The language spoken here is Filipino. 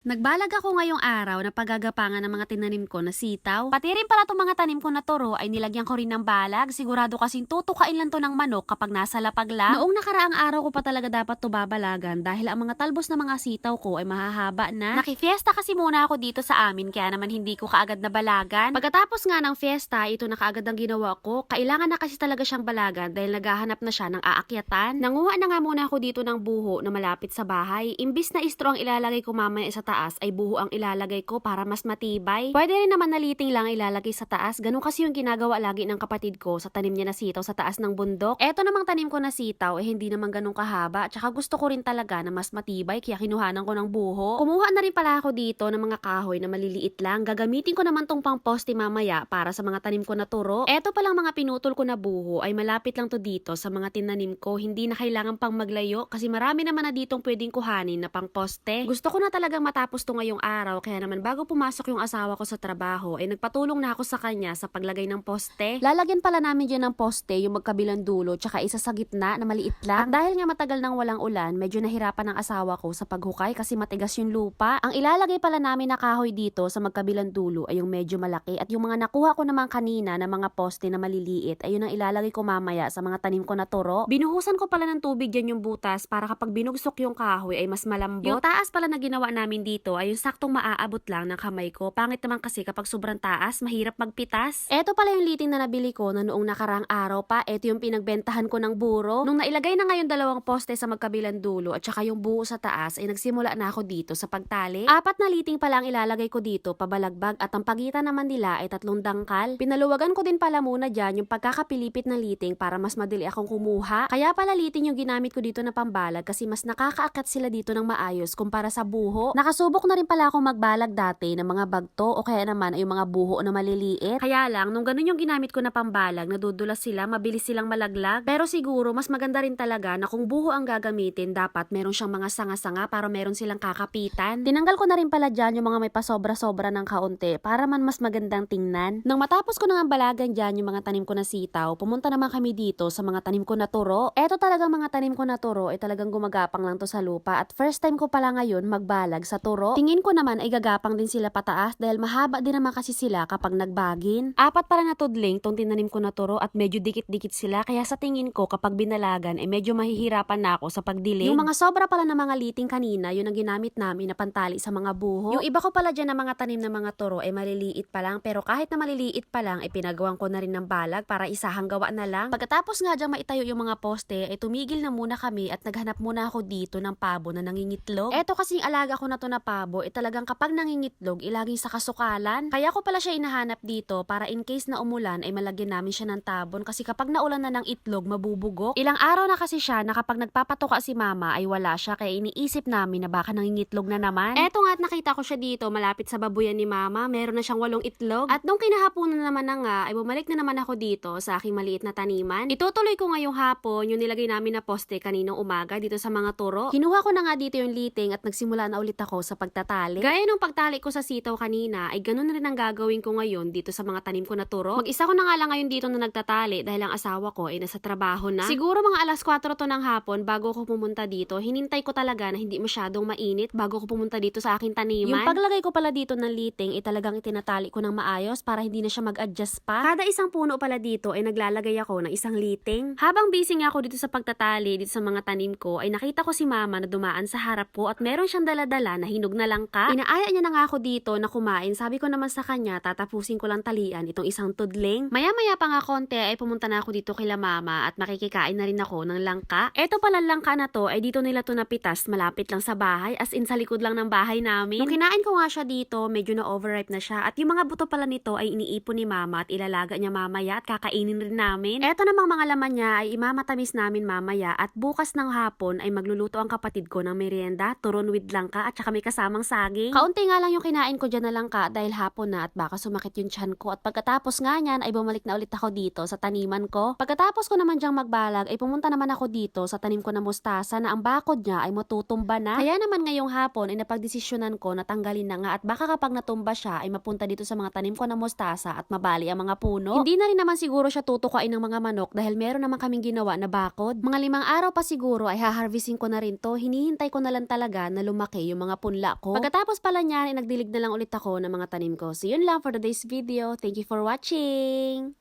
Nagbalag ako ngayong araw na paggagapangan ng mga tinanim ko na sitaw. Pati rin pala itong mga tanim ko na toro ay nilagyan ko rin ng balag. Sigurado kasing tutukain lang to ng manok kapag nasa lapag lang. Noong nakaraang araw ko pa talaga dapat to babalagan dahil ang mga talbos na mga sitaw ko ay mahahaba na. Nakifiesta kasi muna ako dito sa amin kaya naman hindi ko kaagad na balagan. Pagkatapos nga ng fiesta, ito na kaagad ang ginawa ko. Kailangan na kasi talaga siyang balagan dahil naghahanap na siya ng aakyatan. Nanguha na nga muna ako dito ng buho na malapit sa bahay. Imbis na istro ang ilalagay ko mamaya sa taas ay buho ang ilalagay ko para mas matibay. Pwede rin naman naliting lang ilalagay sa taas. Ganun kasi yung ginagawa lagi ng kapatid ko sa tanim niya na sitaw sa taas ng bundok. Eto namang tanim ko na sitaw eh hindi naman ganun kahaba. Tsaka gusto ko rin talaga na mas matibay kaya kinuhanan ko ng buho. Kumuha na rin pala ako dito ng mga kahoy na maliliit lang. Gagamitin ko naman tong pang poste mamaya para sa mga tanim ko na turo. Eto palang mga pinutol ko na buho ay malapit lang to dito sa mga tinanim ko. Hindi na kailangan pang maglayo kasi marami naman na ditong pwedeng kuhanin na pang poste. Gusto ko na talagang matapos to ngayong araw kaya naman bago pumasok yung asawa ko sa trabaho ay nagpatulong na ako sa kanya sa paglagay ng poste. Lalagyan pala namin dyan ng poste yung magkabilang dulo tsaka isa sa gitna na maliit lang. At dahil nga matagal nang walang ulan, medyo nahirapan ang asawa ko sa paghukay kasi matigas yung lupa. Ang ilalagay pala namin na kahoy dito sa magkabilang dulo ay yung medyo malaki at yung mga nakuha ko naman kanina na mga poste na maliliit ay yun ang ilalagay ko mamaya sa mga tanim ko na turo. Binuhusan ko pala ng tubig dyan yung butas para kapag binugsok yung kahoy ay mas malambot. Yung taas pala na ginawa namin dito ay yung saktong maaabot lang ng kamay ko. Pangit naman kasi kapag sobrang taas, mahirap magpitas. Eto pala yung liting na nabili ko na noong nakarang araw pa. Eto yung pinagbentahan ko ng buro. Nung nailagay na ngayon dalawang poste sa magkabilang dulo at saka yung buo sa taas ay nagsimula na ako dito sa pagtali. Apat na liting pala ang ilalagay ko dito pabalagbag at ang pagitan naman nila ay tatlong dangkal. Pinaluwagan ko din pala muna dyan yung pagkakapilipit ng liting para mas madali akong kumuha. Kaya pala liting yung ginamit ko dito na pambalag kasi mas nakakaakat sila dito ng maayos kumpara sa buho. Nakasubok na rin pala ako magbalag dati ng mga bagto o kaya naman ay yung mga buho na maliliit. Kaya lang, nung ganun yung ginamit ko na pambalag, nadudulas sila, mabilis silang malaglag. Pero siguro, mas maganda rin talaga na kung buho ang gagamitin, dapat meron siyang mga sanga-sanga para meron silang kakapitan. Tinanggal ko na rin pala dyan yung mga may pasobra-sobra ng kaunti para man mas magandang tingnan. Nang matapos ko nang balagan dyan yung mga tanim ko na sitaw, pumunta naman kami dito sa mga tanim ko na turo. Eto talagang mga tanim ko na turo ay talagang gumagapang lang to sa lupa at first time ko pala ngayon magbalag sa turo. Tingin ko naman ay gagapang din sila pataas dahil mahaba din naman kasi sila kapag nagbagin. Apat pala na tudling tong tinanim ko na turo at medyo dikit-dikit sila kaya sa tingin ko kapag binalagan ay medyo mahihirapan na ako sa pagdilim. Yung mga sobra pala na mga liting kanina, yun ang ginamit namin na pantali sa mga buho. Yung iba ko pala dyan na mga tanim na mga turo ay maliliit pa lang pero kahit na maliliit pa lang ay pinagawan ko na rin ng balag para isahang gawa na lang. Pagkatapos nga dyan maitayo yung mga poste ay tumigil na muna kami at naghanap muna ako dito ng pabo na nangingitlog. Eto kasing alaga ko na to na pabo ay talagang kapag nangingitlog ilaging sa kasukalan. Kaya ko pala siya inahanap dito para in case na umulan ay malagyan namin siya ng tabon kasi kapag naulan na ng itlog mabubugok. Ilang araw na kasi siya na kapag nagpapatuka si mama ay wala siya kaya iniisip namin na baka nangingitlog na naman. Eto nga at nakita ko siya dito malapit sa babuyan ni mama. Meron na siyang walong itlog. At nung kinahaponan naman na nga ay bumalik na naman ako dito sa aking maliit na taniman. Itutuloy ko ngayong hapon yung nilagay namin na poste kaninang umaga dito sa mga turo. Kinuha ko na nga dito yung liting at nagsimula na ulit ako sa pagtatali. Gaya nung pagtali ko sa sitaw kanina ay ganun rin ang gagawin ko ngayon dito sa mga tanim ko na turo. Mag-isa ko na nga lang ngayon dito na nagtatali dahil ang asawa ko ay nasa trabaho na. Siguro mga alas 4 to ng hapon bago ko pumunta dito, hinintay ko talaga na hindi masyadong mainit bago ko pumunta dito sa aking taniman. Yung paglagay ko pala dito ng liting ay talagang itinatali ko ng maayos para hindi na siya mag-adjust pa. Kada isang puno pala dito ay naglalagay ako ng isang liting. Habang busy nga ako dito sa pagtatali dito sa mga tanim ko ay nakita ko si mama na dumaan sa harap ko at meron siyang daladala na hinog na langka. Inaaya niya na nga ako dito na kumain. Sabi ko naman sa kanya, tatapusin ko lang talian itong isang tudling. Maya-maya pa nga konti ay pumunta na ako dito kila mama at makikikain na rin ako ng langka. Eto pala langka na to ay dito nila to napitas malapit lang sa bahay as in sa likod lang ng bahay namin. Nung kinain ko nga siya dito, medyo na overripe na siya at yung mga buto pala nito ay iniipon ni mama at ilalaga niya mamaya at kakainin rin namin. Eto namang mga laman niya ay imamatamis namin mamaya at bukas ng hapon ay magluluto ang kapatid ko ng merienda, turon with langka at saka may kasamang saging. Kaunti nga lang yung kinain ko dyan na langka dahil hapon na at baka sumakit yung tiyan ko at pagkatapos nga niyan ay bumalik na ulit ako dito sa taniman ko. Pagkatapos ko naman dyang magbalag ay pumunta naman ako dito sa tanim ko na mustasa na ang bakod niya ay matutumba na. Kaya naman ngayong hapon ay napagdesisyonan ko na tanggalin na nga at baka kapag natumba siya ay mapunta dito sa mga tanim ko na mustasa at mabali ang mga puno. Hindi na rin naman siguro siya tutukain ng mga manok dahil meron naman kaming ginawa na bakod. Mga limang araw pa siguro ay haharvesting ko na rin to. Hinihintay ko na lang talaga na lumaki yung mga puno punla ko. Pagkatapos pala niyan, ay nagdilig na lang ulit ako ng mga tanim ko. So yun lang for today's video. Thank you for watching!